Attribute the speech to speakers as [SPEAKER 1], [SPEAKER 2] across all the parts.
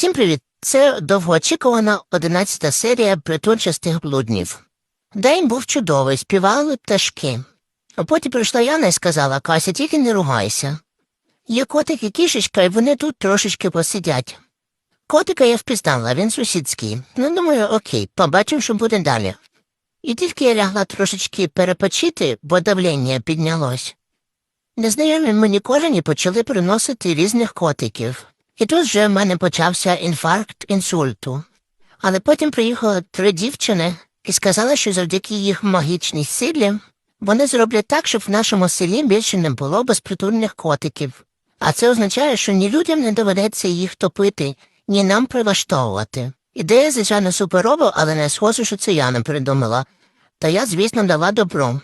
[SPEAKER 1] Всім привіт! Це довгоочікувана одинадцята серія притульчастих блуднів. День був чудовий, співали пташки. А потім прийшла Яна і сказала Кася, тільки не ругайся. Є котик і кішечка, і вони тут трошечки посидять. Котика я впізнала, він сусідський. Ну, думаю, окей, побачимо, що буде далі. І тільки я лягла трошечки перепочити, бо давлення піднялось. Незнайомі мені кожені почали приносити різних котиків. І тут вже в мене почався інфаркт інсульту. Але потім приїхали три дівчини і сказали, що завдяки їх магічній силі вони зроблять так, щоб в нашому селі більше не було безпритульних котиків. А це означає, що ні людям не доведеться їх топити, ні нам прилаштовувати. Ідея, звичайно, суперова, але не схоже, що це я не придумала. Та я, звісно, дала добро.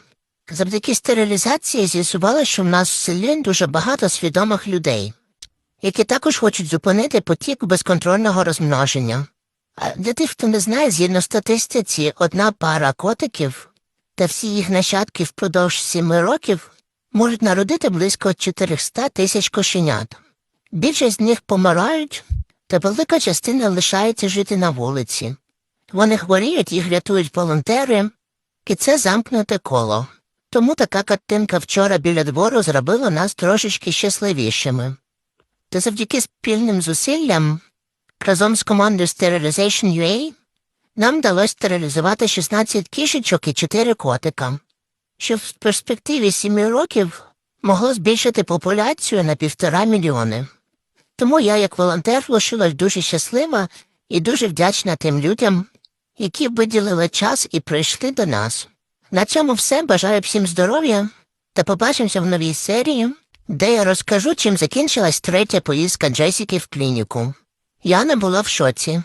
[SPEAKER 1] Завдяки стерилізації з'ясувала, що в нас в селі дуже багато свідомих людей які також хочуть зупинити потік безконтрольного розмноження. А для тих, хто не знає, згідно статистиці, одна пара котиків та всі їх нащадки впродовж сіми років можуть народити близько 400 тисяч кошенят. Більшість з них помирають, та велика частина лишається жити на вулиці. Вони хворіють, їх рятують волонтери, і це замкнуте коло. Тому така картинка вчора біля двору зробила нас трошечки щасливішими. Та завдяки спільним зусиллям разом з командою Sterilization UA нам вдалося стерилізувати 16 кішечок і 4 котика, що в перспективі 7 років могло збільшити популяцію на півтора мільйони. Тому я, як волонтер, лишилась дуже щаслива і дуже вдячна тим людям, які виділили час і прийшли до нас. На цьому все. Бажаю всім здоров'я та побачимося в новій серії де я розкажу, чим закінчилась третя поїздка Джесіки в клініку. Яна була в шоці.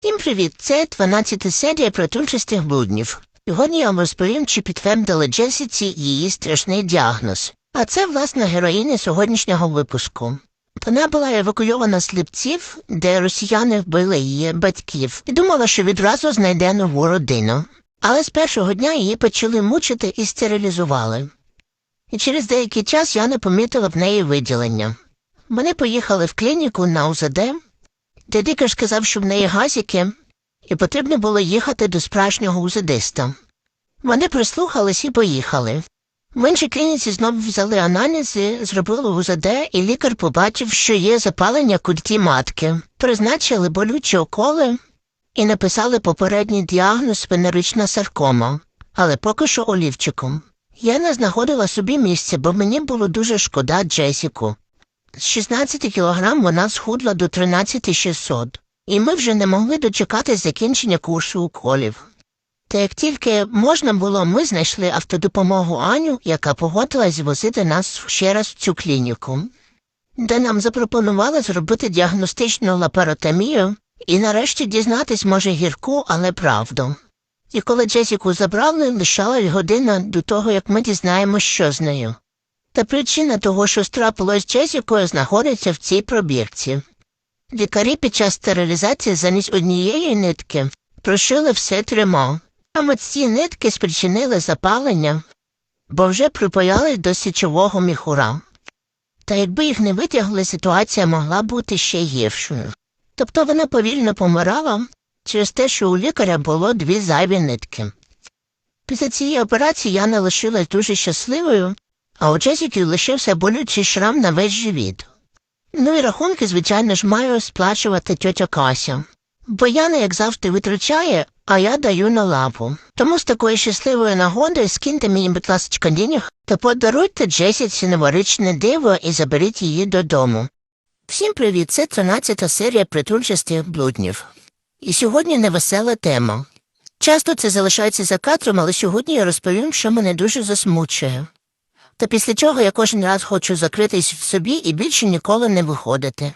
[SPEAKER 1] Всім привіт, це 12 серія протульчистих блуднів. Сьогодні я вам розповім, чи підтвердили Джесіці її страшний діагноз. А це, власне, героїня сьогоднішнього випуску. Вона була евакуйована з Липців, де росіяни вбили її батьків, і думала, що відразу знайде нову родину. Але з першого дня її почали мучити і стерилізували і через деякий час я не помітила в неї виділення. Вони поїхали в клініку на УЗД, де лікар сказав, що в неї газіки, і потрібно було їхати до справжнього узадиста. Вони прислухались і поїхали. В іншій клініці знову взяли аналізи, зробили УЗД, і лікар побачив, що є запалення культі матки, призначили болючі околи і написали попередній діагноз венерична саркома, але поки що олівчиком. Я не знаходила собі місця, бо мені було дуже шкода Джесіку. З 16 кілограм вона схудла до 13600, і ми вже не могли дочекати закінчення курсу уколів. Та як тільки можна було, ми знайшли автодопомогу Аню, яка погодилась возити нас ще раз в цю клініку, де нам запропонували зробити діагностичну лапаротомію і нарешті дізнатись, може, гірку, але правду. І коли Джесіку забрали, лишала година до того, як ми дізнаємось, що з нею. Та причина того, що страпилось з Джесікою, знаходиться в цій пробірці. Лікарі під час стерилізації замість однієї нитки прошили все трьома. Саме ці нитки спричинили запалення, бо вже припаялись до січового міхура. Та якби їх не витягли, ситуація могла бути ще гіршою. Тобто вона повільно помирала, через те, що у лікаря було дві зайві нитки. Після цієї операції я не лишилась дуже щасливою, а у Джесіки лишився болючий шрам на весь живіт. Ну і рахунки, звичайно ж, маю сплачувати тьотя Кася. Бо Яна, як завжди, витрачає, а я даю на лапу. Тому з такої щасливої нагоди скиньте мені, будь ласка, денег та подаруйте Джесіці новорічне диво і заберіть її додому. Всім привіт, це 13 серія притульчастих блуднів. І сьогодні невесела тема. Часто це залишається за кадром, але сьогодні я розповім, що мене дуже засмучує. Та після чого я кожен раз хочу закритись в собі і більше ніколи не виходити.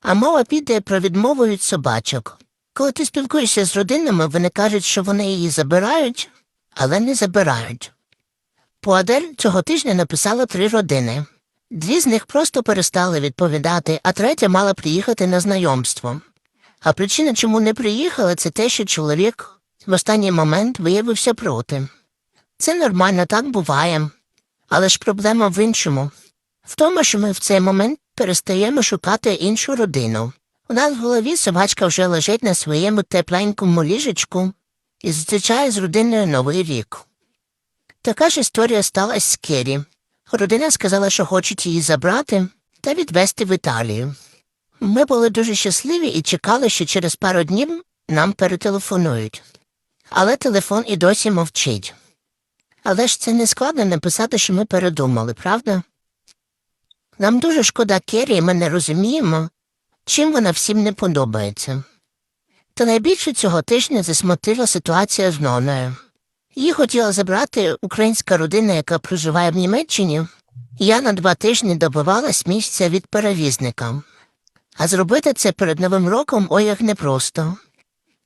[SPEAKER 1] А мова піде про відмову від собачок. Коли ти спілкуєшся з родинами, вони кажуть, що вони її забирають, але не забирають. По Адель цього тижня написала три родини. Дві з них просто перестали відповідати, а третя мала приїхати на знайомство. А причина, чому не приїхала, це те, що чоловік в останній момент виявився проти. Це нормально, так буває. Але ж проблема в іншому в тому, що ми в цей момент перестаємо шукати іншу родину. У нас в голові собачка вже лежить на своєму тепленькому ліжечку і зустрічає з родиною Новий рік. Така ж історія сталася з Керрі. Родина сказала, що хочуть її забрати та відвезти в Італію. Ми були дуже щасливі і чекали, що через пару днів нам перетелефонують. Але телефон і досі мовчить. Але ж це не складно написати, що ми передумали, правда? Нам дуже шкода Керрі, ми не розуміємо, чим вона всім не подобається. Та найбільше цього тижня засмутила ситуація з Ноною. Її хотіла забрати українська родина, яка проживає в Німеччині. Я на два тижні добивалась місця від перевізника. А зробити це перед Новим роком ой як непросто.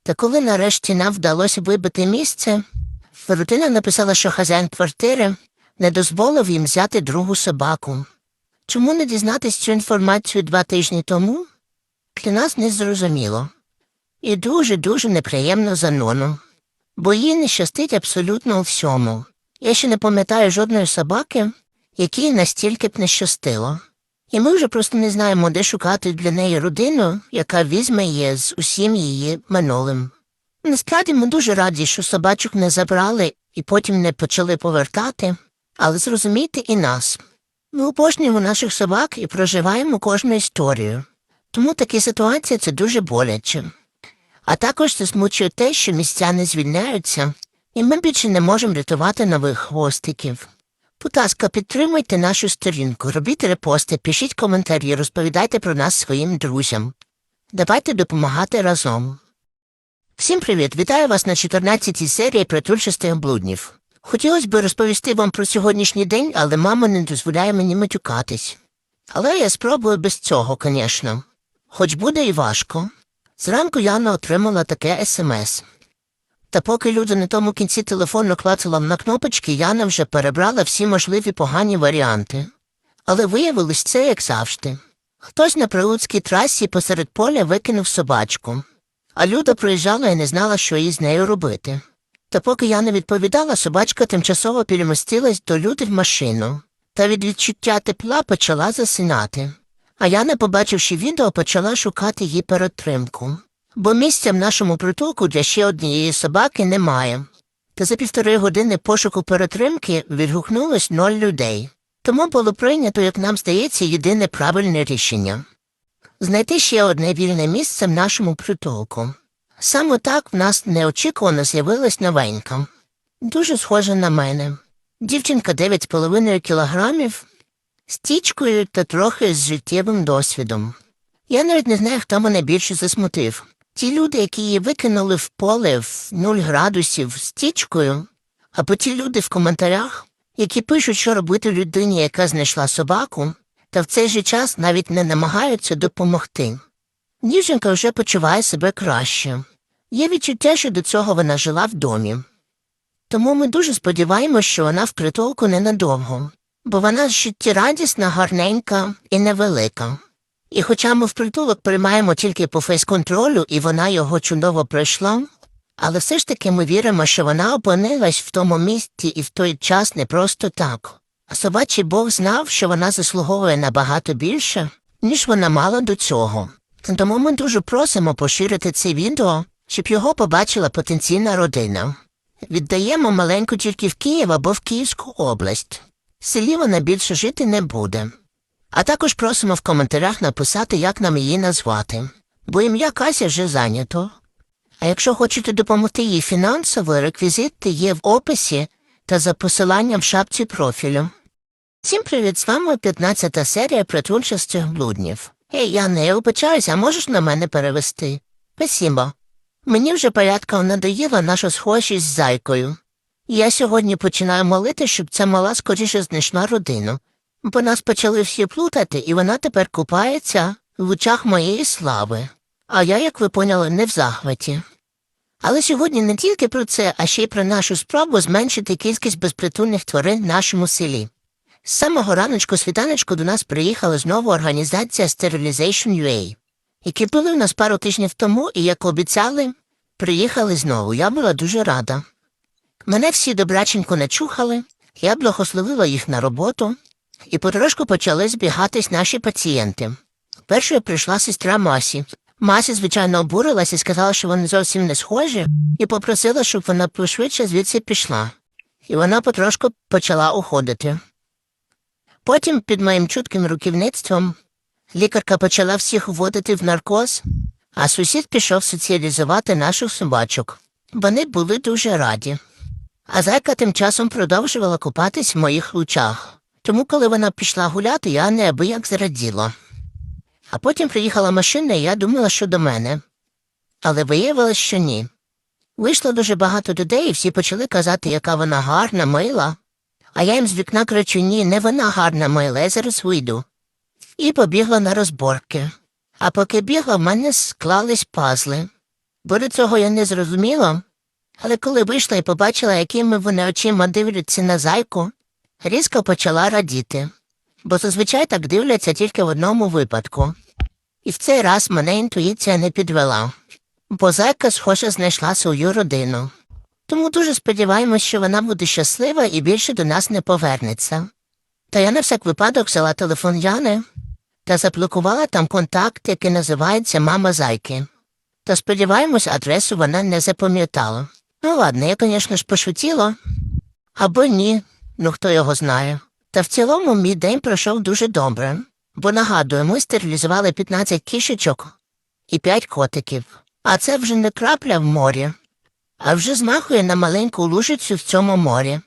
[SPEAKER 1] Та коли нарешті нам вдалося вибити місце, родина написала, що хазяїн квартири не дозволив їм взяти другу собаку. Чому не дізнатись цю інформацію два тижні тому? Для нас не зрозуміло. І дуже-дуже неприємно за Нону, бо їй не щастить абсолютно у всьому. Я ще не пам'ятаю жодної собаки, якій настільки б не щастило. І ми вже просто не знаємо, де шукати для неї родину, яка візьме її з усім її минулим. Насправді ми дуже раді, що собачок не забрали і потім не почали повертати, але зрозумійте і нас. Ми обожнюємо наших собак і проживаємо кожну історію. Тому такі ситуації це дуже боляче. А також засмучує те, що місця не звільняються, і ми більше не можемо рятувати нових хвостиків. Будь ласка, підтримуйте нашу сторінку, робіть репости, пишіть коментарі, розповідайте про нас своїм друзям. Давайте допомагати разом. Всім привіт! Вітаю вас на 14-й серії притульчастих блуднів. Хотілося б розповісти вам про сьогоднішній день, але мама не дозволяє мені матюкатись. Але я спробую без цього, звісно. Хоч буде і важко. Зранку Яна отримала таке смс. Та поки люди на тому кінці телефону клацала на кнопочки, Яна вже перебрала всі можливі погані варіанти. Але виявилось це, як завжди. Хтось на прилуцькій трасі посеред поля викинув собачку, а Люда проїжджала і не знала, що їй з нею робити. Та поки я не відповідала, собачка тимчасово перемістилась до люди в машину, та від відчуття тепла почала засинати. А я, не побачивши відео, почала шукати її перетримку. Бо місця в нашому притулку для ще однієї собаки немає. Та за півтори години пошуку перетримки відгукнулось ноль людей. Тому було прийнято, як нам здається, єдине правильне рішення знайти ще одне вільне місце в нашому притулку. Саме так в нас неочікувано з'явилась новенька. Дуже схожа на мене. Дівчинка 9,5 кілограмів, з тічкою та трохи з життєвим досвідом. Я навіть не знаю, хто мене більше засмутив. Ті люди, які її викинули в поле в 0 градусів з тічкою, або ті люди в коментарях, які пишуть, що робити людині, яка знайшла собаку, та в цей же час навіть не намагаються допомогти. Дівчинка вже почуває себе краще. Є відчуття, що до цього вона жила в домі. Тому ми дуже сподіваємося, що вона в притулку ненадовго, бо вона життєрадісна, гарненька і невелика. І хоча ми в притулок приймаємо тільки по фейс-контролю, і вона його чудово пройшла, але все ж таки ми віримо, що вона опинилась в тому місці і в той час не просто так. Собачий Бог знав, що вона заслуговує набагато більше, ніж вона мала до цього. Тому ми дуже просимо поширити це відео, щоб його побачила потенційна родина. Віддаємо маленьку тільки в Київ або в Київську область. Селі вона більше жити не буде. А також просимо в коментарях написати, як нам її назвати, бо ім'я Кася вже зайнято. А якщо хочете допомогти їй фінансово, реквізити є в описі та за посиланням в шапці профілю. Всім привіт, з вами 15 серія притульчастих блуднів. Ей, я не обичаюся, а можеш на мене перевести? Спасибо. Мені вже порядка надоїла наша схожість з зайкою. Я сьогодні починаю молити, щоб ця мала скоріше знайшла родину, бо нас почали всі плутати, і вона тепер купається в очах моєї слави. А я, як ви поняли, не в захваті. Але сьогодні не тільки про це, а ще й про нашу спробу зменшити кількість безпритульних тварин в нашому селі. З самого раночку світаночку до нас приїхала знову організація Sterilization UA, які були в нас пару тижнів тому і, як обіцяли, приїхали знову. Я була дуже рада. Мене всі добраченько начухали, я благословила їх на роботу, і потрошку почали збігатись наші пацієнти. Першою прийшла сестра Масі. Мася, звичайно, обурилась і сказала, що вони зовсім не схожі, і попросила, щоб вона пошвидше звідси пішла. І вона потрошку почала уходити. Потім, під моїм чутким руківництвом, лікарка почала всіх вводити в наркоз, а сусід пішов соціалізувати наших собачок. Вони були дуже раді. А зайка тим часом продовжувала купатись в моїх лучах. Тому, коли вона пішла гуляти, я неабияк зраділа. А потім приїхала машина, і я думала, що до мене. Але виявилось, що ні. Вийшло дуже багато людей, і всі почали казати, яка вона гарна, мила. А я їм з вікна кричу, ні, не вона гарна, мила, я зараз вийду. І побігла на розборки. А поки бігла, в мене склались пазли. Бо до цього я не зрозуміла. Але коли вийшла і побачила, якими вони очима дивляться на зайку, різко почала радіти. Бо зазвичай так дивляться тільки в одному випадку. І в цей раз мене інтуїція не підвела, бо зайка, схоже, знайшла свою родину. Тому дуже сподіваємось, що вона буде щаслива і більше до нас не повернеться. Та я на всяк випадок взяла телефон Яни та заблокувала там контакт, який називається Мама Зайки. Та сподіваємось, адресу вона не запам'ятала. Ну ладно, я, звісно ж, пошутіла. Або ні, ну хто його знає. Та в цілому мій день пройшов дуже добре, бо нагадую, ми стерилізували 15 кішечок і 5 котиків. А це вже не крапля в морі, а вже змахує на маленьку лужицю в цьому морі.